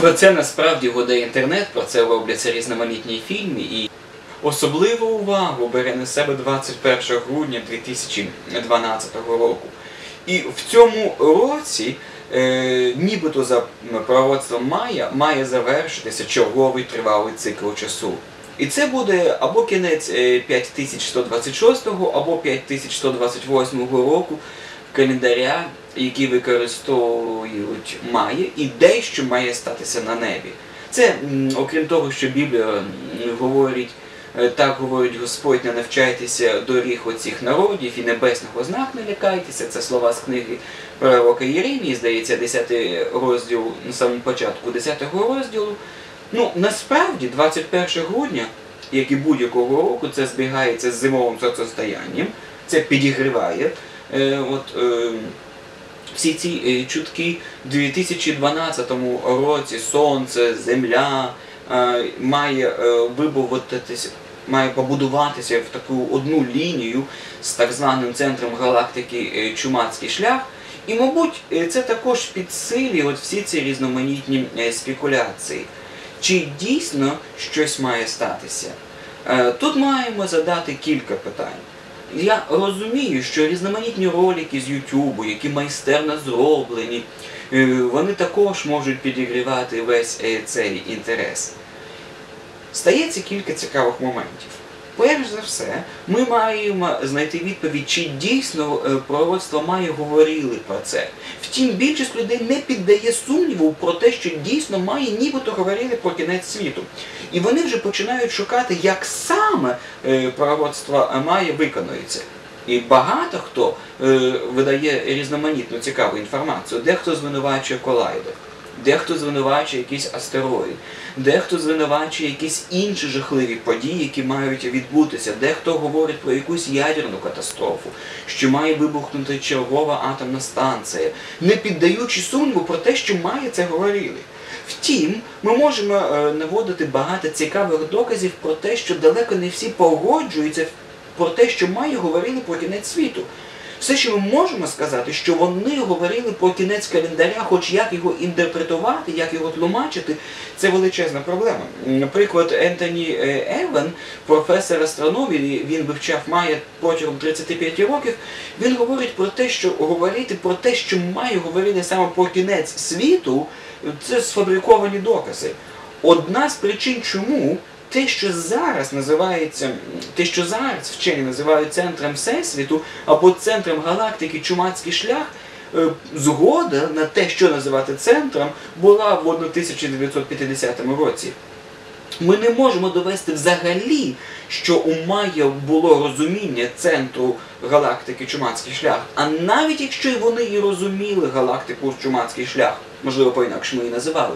Про це насправді годає інтернет, про це робляться різноманітні фільми і особливу увагу бере на себе 21 грудня 2012 року. І в цьому році, е, нібито за пророцтвом Майя, має завершитися черговий тривалий цикл часу. І це буде або кінець е, 5126, або 5128 року календаря, які використовують Майя, і дещо має статися на небі. Це, окрім того, що Біблія говорить, е, так говорить Господь, не навчайтеся доріг оцих народів і небесного знак не лякайтеся. Це слова з книги пророка Єремії, здається, 10 розділ, на самому початку 10 розділу. Ну, насправді, 21 грудня, як і будь-якого року, це збігається з зимовим сонцестоянням, це підігріває. Е, от, е, всі ці е, чутки в 2012 році сонце, земля е, має е, вибудуватися, має побудуватися в таку одну лінію з так званим центром галактики е, Чумацький шлях. І, мабуть, е, це також підсилює от всі ці різноманітні е, спекуляції. Чи дійсно щось має статися? Тут маємо задати кілька питань. Я розумію, що різноманітні ролики з Ютубу, які майстерно зроблені, вони також можуть підігрівати весь цей інтерес. Стається кілька цікавих моментів. Перш за все, ми маємо знайти відповідь, чи дійсно е, пророцтво Майя говорили про це. Втім, більшість людей не піддає сумніву про те, що дійсно Майя нібито говорили про кінець світу. І вони вже починають шукати, як саме е, пророцтво Майя виконується. І багато хто е, видає різноманітну цікаву інформацію. Дехто звинувачує колайдер, дехто звинувачує якийсь астероїд, дехто звинувачує якісь інші жахливі події, які мають відбутися, дехто говорить про якусь ядерну катастрофу, що має вибухнути чергова атомна станція, не піддаючи сумніву про те, що має це говорили. Втім, ми можемо е, наводити багато цікавих доказів про те, що далеко не всі погоджуються про те, що має говорили про кінець світу. Все, що ми можемо сказати, що вони говорили про кінець календаря, хоч як його інтерпретувати, як його тлумачити, це величезна проблема. Наприклад, Ентоні е, Еван, професор астрономії, він вивчав Майя протягом 35 років, він говорить про те, що говорити про те, що Майя говорили саме про кінець світу, це сфабриковані докази. Одна з причин, чому те, що зараз називається, те, що зараз вчені називають центром Всесвіту або центром галактики Чумацький шлях, е, згода на те, що називати центром, була в 1950 році. Ми не можемо довести взагалі, що у Майя було розуміння центру галактики Чумацький шлях. А навіть якщо вони і розуміли галактику Чумацький шлях, можливо, по-інакшому її називали.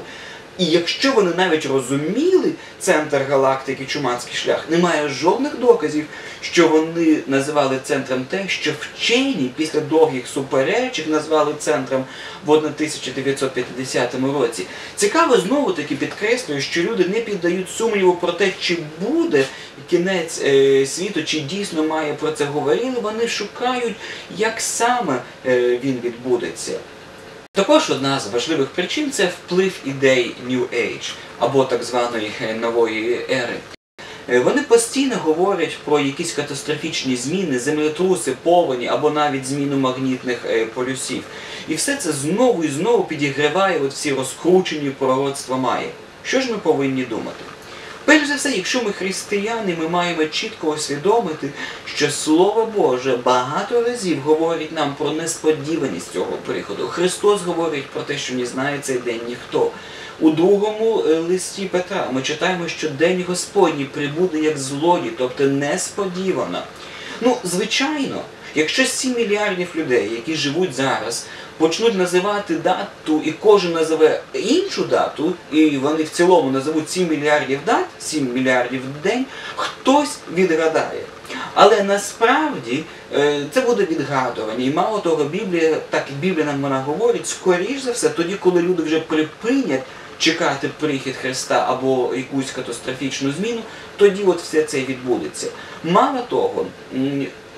І якщо вони навіть розуміли центр галактики Чумацький шлях, немає жодних доказів, що вони називали центром те, що вчені після довгих суперечок назвали центром в 1950 році. Цікаво знову таки підкреслюю, що люди не піддають сумніву про те, чи буде кінець е, світу, чи дійсно має про це говорили. Вони шукають, як саме е, він відбудеться. Також одна з важливих причин це вплив ідей New Age або так званої е, нової ери. Е, Вони постійно говорять про якісь катастрофічні зміни, землетруси, повені або навіть зміну магнітних е, полюсів. І все це знову і знову підігриває от всі розкручені пророцтва Майя. Що ж ми повинні думати? Перш за все, якщо ми християни, ми маємо чітко усвідомити, що Слово Боже багато разів говорить нам про несподіваність цього приходу. Христос говорить про те, що не знає цей день ніхто. У другому е, листі Петра ми читаємо, що день Господній прибуде як злодій, тобто несподівано. Ну, звичайно, якщо 7 мільярдів людей, які живуть зараз, почнуть називати дату, і кожен називе іншу дату, і вони в цілому назовуть 7 мільярдів дат, 7 мільярдів в день, хтось відгадає. Але насправді е, це буде відгадування. І мало того, Біблія, так як Біблія нам вона говорить, скоріш за все, тоді, коли люди вже припинять чекати прихід Христа або якусь катастрофічну зміну, тоді от все це відбудеться. Мало того,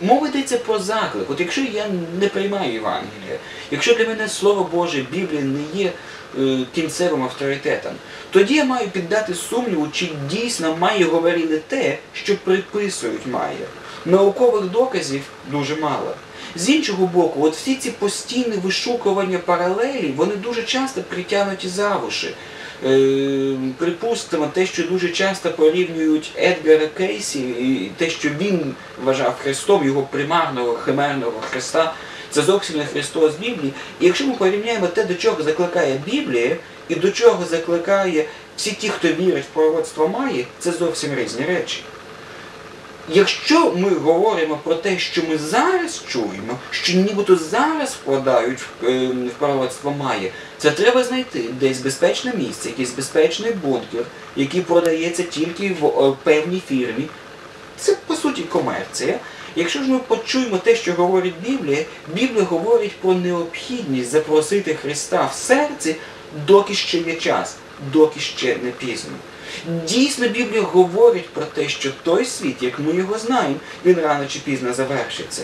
мова йдеться про заклик. От якщо я не приймаю Євангелія, якщо для мене Слово Боже, Біблія не є е, кінцевим авторитетом, тоді я маю піддати сумніву, чи дійсно Майя говорили те, що приписують Майя. Наукових доказів дуже мало. З іншого боку, от всі ці постійні вишукування паралелі, вони дуже часто притягнуті за вуші. Е, припустимо, те, що дуже часто порівнюють Едгара Кейсі, і те, що він вважав Христом, його примарного химерного Христа, це зовсім не Христос Біблії. І якщо ми порівняємо те, до чого закликає Біблія, і до чого закликає всі ті, хто вірить в пророцтво Маї, це зовсім різні речі. Якщо ми говоримо про те, що ми зараз чуємо, що нібито зараз вкладають в, е, пророцтво Майя, це треба знайти десь безпечне місце, якийсь безпечний бункер, який продається тільки в е, певній фірмі. Це по суті комерція. Якщо ж ми почуємо те, що говорить Біблія, Біблія говорить про необхідність запросити Христа в серці, доки ще є час, доки ще не пізно. Дійсно, Біблія говорить про те, що той світ, як ми його знаємо, він рано чи пізно завершиться.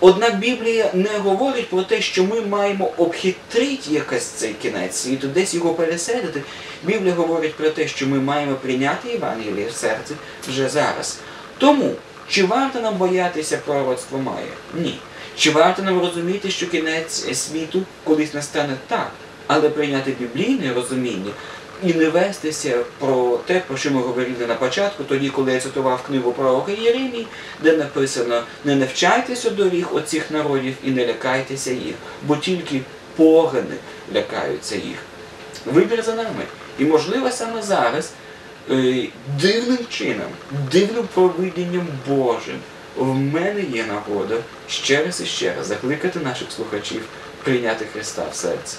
Однак Біблія не говорить про те, що ми маємо обхитрити якось цей кінець світу, десь його переселити. Біблія говорить про те, що ми маємо прийняти Євангеліє в серці вже зараз. Тому, чи варто нам боятися пророцтва Майя? Ні. Чи варто нам розуміти, що кінець світу колись настане так, але прийняти біблійне розуміння і не вестися про те, про що ми говорили на початку, тоді, коли я цитував книгу пророка Єремії, де написано не навчайтеся доріг оцих народів і не лякайтеся їх, бо тільки погани лякаються їх. Вибір за нами. І можливо саме зараз е, дивним чином, дивним провидінням Божим в мене є нагода ще раз і ще раз закликати наших слухачів прийняти Христа в серце.